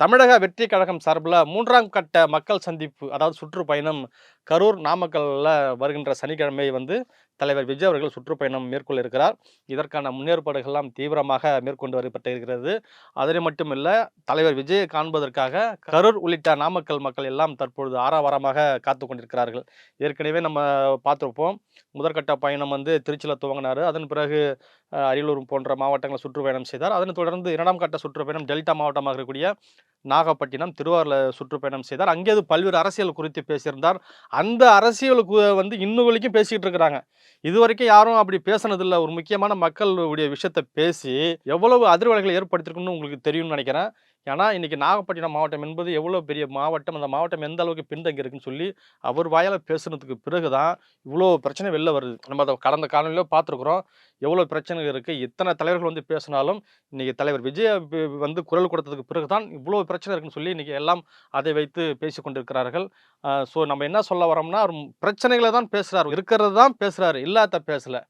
தமிழக வெற்றி கழகம் சார்பில் மூன்றாம் கட்ட மக்கள் சந்திப்பு அதாவது சுற்றுப்பயணம் கரூர் நாமக்கல்ல வருகின்ற சனிக்கிழமை வந்து தலைவர் விஜய் அவர்கள் சுற்றுப்பயணம் மேற்கொள்ள இருக்கிறார் இதற்கான முன்னேற்பாடுகள்லாம் தீவிரமாக மேற்கொண்டு வரப்பட்டு இருக்கிறது அதனை மட்டுமில்ல தலைவர் விஜயை காண்பதற்காக கரூர் உள்ளிட்ட நாமக்கல் மக்கள் எல்லாம் தற்பொழுது ஆறாவாரமாக காத்து கொண்டிருக்கிறார்கள். ஏற்கனவே நம்ம பார்த்துருப்போம் முதற்கட்ட பயணம் வந்து திருச்சியில் துவங்கினார். அதன் பிறகு அரியலூர் போன்ற மாவட்டங்களை சுற்றுப்பயணம் செய்தார். அதனை தொடர்ந்து இரண்டாம் கட்ட சுற்றுப்பயணம் டெல்டா மாவட்டமாக இருக்கக்கூடிய நாகப்பட்டினம் திருவாரூரில் சுற்றுப்பயணம் செய்தார். அங்கேது பல்வேறு அரசியல் குறித்து பேசியிருந்தார். அந்த அரசியலுக்கு வந்து இன்னும் வரைக்கும் பேசிக்கிட்டு இருக்கிறாங்க இது வரைக்கும் யாரும் அப்படி பேசினதில்லை. ஒரு முக்கியமான மக்களுடைய விஷயத்த பேசி எவ்வளவு அதிர்வலைகளை ஏற்படுத்திருக்குன்னு உங்களுக்கு தெரியும்னு நினைக்கிறேன். ஏன்னா இன்றைக்கி நாகப்பட்டினம் மாவட்டம் என்பது எவ்வளோ பெரிய மாவட்டம் அந்த மாவட்டம் எந்த அளவுக்கு பின்தங்கி இருக்குன்னு சொல்லி அவர் வாயால் பேசுனதுக்கு பிறகு தான் இவ்வளோ பிரச்சனை வெளில வருது. நம்ம அதை கடந்த காலங்களில் பார்த்துருக்குறோம். எவ்வளோ பிரச்சனைகள் இருக்குது இத்தனை தலைவர்கள் வந்து பேசினாலும் இன்றைக்கி தலைவர் விஜய் வந்து குரல் கொடுத்ததுக்கு பிறகு தான் இவ்வளோ பிரச்சனை இருக்குன்னு சொல்லி இன்றைக்கி எல்லாம் அதை வைத்து பேசி கொண்டிருக்கிறார்கள் ஸோ நம்ம என்ன சொல்ல வரோம்னா அவர் பிரச்சனைகளை தான் பேசுகிறார் இருக்கிறது தான் பேசுகிறாரு இல்லாத பேசலை.